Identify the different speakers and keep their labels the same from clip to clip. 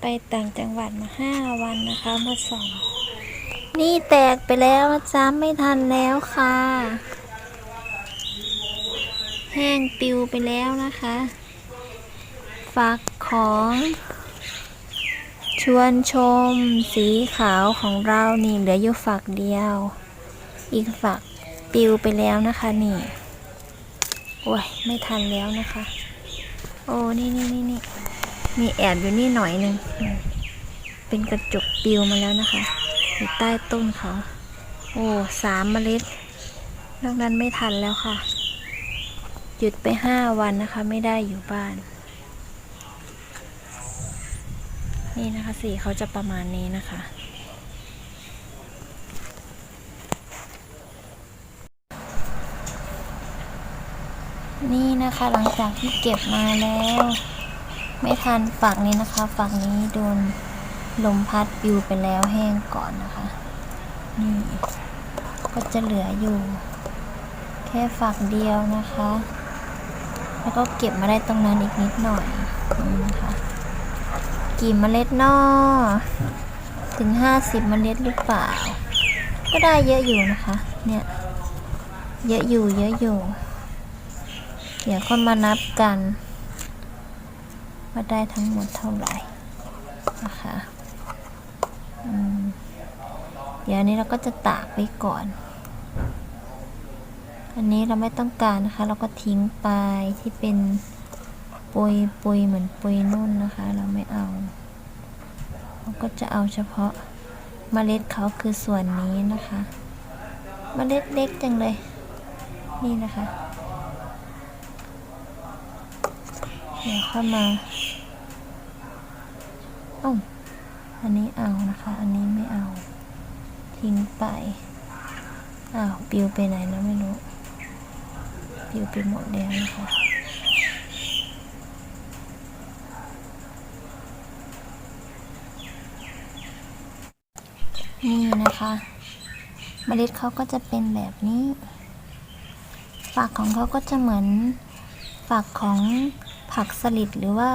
Speaker 1: ไปต่างจังหวัดมาห้าวันนะคะมาสองนี่แตกไปแล้วจ้าไม่ทันแล้วค่ะ แห้งปิวไปแล้วนะคะฝากของ ชวนชมสีขาวของเรานี่เหลืออยู่ฝักเดียว อีกฝักปิวไปแล้วนะคะนี่ โอ้ย ไม่ทันแล้วนะคะ โอ้ นี่นี่นี่นี่ มีแอบอยู่นี่หน่อยหนึ่ง เป็นกระจกปิวมาแล้วนะคะ อยู่ใต้ต้นเขา โอ้สามเมล็ด นอกนั้นไม่ทันแล้วค่ะ หยุดไปห้าวันนะคะ ไม่ได้อยู่บ้าน นี่นะคะสีเขาจะประมาณนี้นะคะนี่นะคะหลังจากที่เก็บมาแล้ว ไม่ทันฝักนี้นะคะฝักนี้โดนลมพัดปิวไปแล้วแห้งก่อนนะคะ นี่ ก็จะเหลืออยู่ แค่ฝักเดียวนะคะ แล้วก็เก็บมาได้ตรงนั้นอีกนิดหน่อยนี่นะคะกี่เมล็ดนอถึงห้าสิบเมล็ดหรือเปล่า ก็ได้เยอะอยู่นะคะ เนี่ย เยอะอยู่เยอะอยู่ เดี๋ยวค่อยมานับกัน ว่าได้ทั้งหมดเท่าไหร่นะคะเดี๋ยวอันนี้เราก็จะตากไว้ก่อน อันนี้เราไม่ต้องการนะคะ เราก็ทิ้งไปที่เป็นปุยปุยเหมือนปุยนุ่นนะคะ เราไม่เอา เราก็จะเอาเฉพาะเมล็ดเขาคือส่วนนี้นะคะ เมล็ดเล็กจังเลย นี่นะคะ เดี๋ยวเข้ามาอ้าอันนี้เอานะคะ อันนี้ไม่เอา ทิ้งไป อ้าวปิวไปไหนแล้วไม่รู้ ปิวไปหมดแล้วนะคะนี่นะคะเมล็ดเขาก็จะเป็นแบบนี้ ฝักของเขาก็จะเหมือนฝักของ ผักสลิดหรือว่า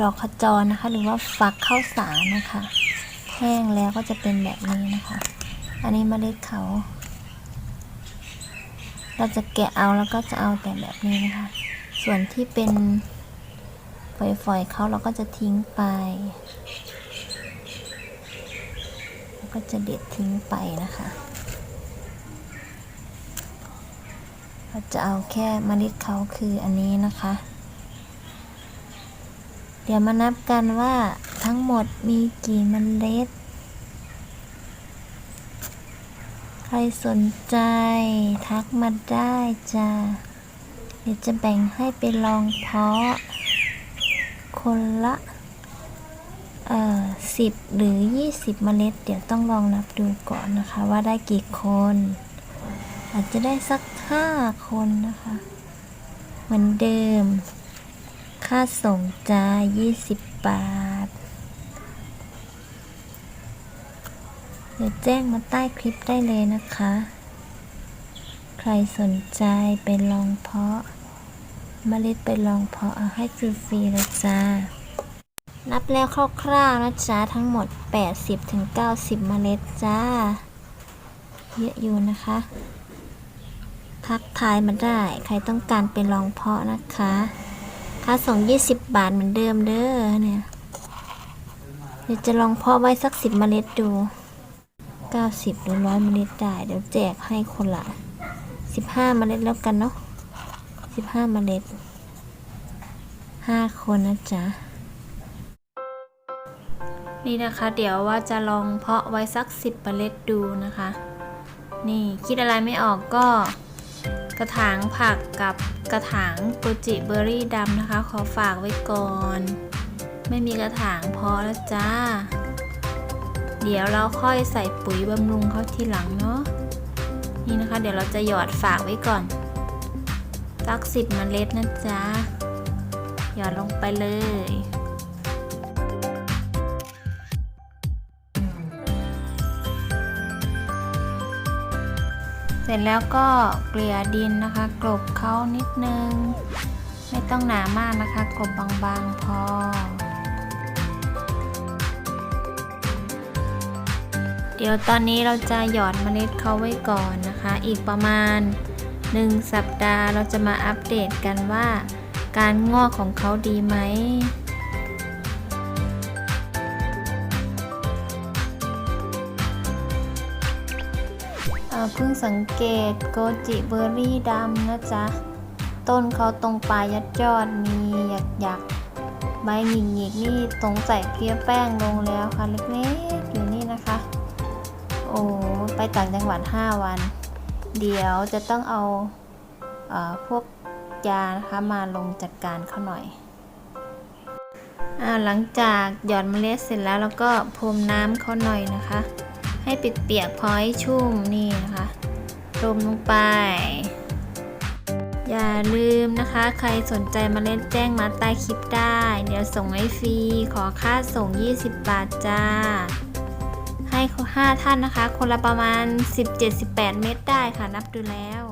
Speaker 1: ดอกขจรนะคะ หรือว่าฝักข้าวสารนะคะ แห้งแล้วก็จะเป็นแบบนี้นะคะ อันนี้เมล็ดเขา เราจะแกะเอาแล้วก็จะเอาแต่แบบนี้นะคะ ส่วนที่เป็นฝอยๆเขาเราก็จะทิ้งไปแล้วก็จะเด็ดทิ้งไปนะคะ เราจะเอาแค่เมล็ดเขาคืออันนี้นะคะ เดี๋ยวมานับกันว่าทั้งหมดมีกี่เมล็ด ใครสนใจทักมาได้จ้าเดี๋ยวจะแบ่งให้ไปลองเพาะ คนละเอ่อสิบหรือยี่สิบเมล็ด เดี๋ยวต้องลองนับดูก่อนนะคะ ว่าได้กี่คน อาจจะได้สักห้าคนนะคะ เหมือนเดิม ค่าส่งจ้า20 บาท เดี๋ยวแจ้งมาใต้คลิปได้เลยนะคะ ใครสนใจไปลองเพาะเมล็ดไปลองเพาะเอาให้ฟรีๆเลยจ้า นับแล้วคร่าวๆนะจ๊ะทั้งหมด 80-90 เมล็ดจ้า เยอะอยู่นะคะ ทักทายมาได้ ใครต้องการไปลองเพาะนะคะ ค่าส่ง20บบาทเหมือนเดิมเด้อเนี่ยเดี๋ยวจะลองเพาะไว้สัก10เมล็ดดู90หรือ100เมล็ดได้ เดี๋ยวแจกให้คนละ15เมล็ดแล้วกันเนาะ15เมล็ด5คนนะจ๊ะนี่นะคะ เดี๋ยวว่าจะลองเพาะไว้สัก10เมล็ดดูนะคะ นี่คิดอะไรไม่ออกก็ กระถางผักกับกระถางโกจิเบอร์รี่ดำนะคะ ขอฝากไว้ก่อน ไม่มีกระถางพอแล้วจ้า เดี๋ยวเราค่อยใส่ปุ๋ยบำรุงเขาทีหลังเนาะนี่นะคะ เดี๋ยวเราจะหยอดฝากไว้ก่อนสักสิบเมล็ดนะจ๊ะหยอดลงไปเลย เสร็จแล้วก็เกลี่ยดินนะคะ กลบเขานิดนึง ไม่ต้องหนามากนะคะ กลบบางๆพอ เดี๋ยวตอนนี้เราจะหยอดเมล็ดเขาไว้ก่อนนะคะ อีกประมาณ 1 สัปดาห์เราจะมาอัปเดตกันว่า การงอกของเขาดีไหม เพิ่งสังเกตโกจิเบอร์รี่ดำนะจ๊ะ ต้นเขาตรงปลายยัดยอดมีหยักหยักใบหงิกหงิกนี่ตรงใส่เพลียแป้งลงแล้วค่ะเล็กๆอยู่นี่นะคะ โอ้ไปต่างจังหวัด 5 วัน เดี๋ยวจะต้องเอาเออพวกยานะคะมาลงจัดการเขาหน่อยอาหลังจากหยอดเมล็ดเสร็จแล้วเราก็พรมน้ำเขาหน่อยนะคะ ให้เปียกๆพอให้ชุ่มนี่นะคะรมลงไป อย่าลืมนะคะ ใครสนใจมาเล่นแจ้งมาใต้คลิปได้ เดี๋ยวส่งให้ฟรี ขอค่าส่ง 20 บาทจ้า ให้5ท่านนะคะ คนละประมาณ 17-18 เม็ดได้ค่ะ นับดูแล้ว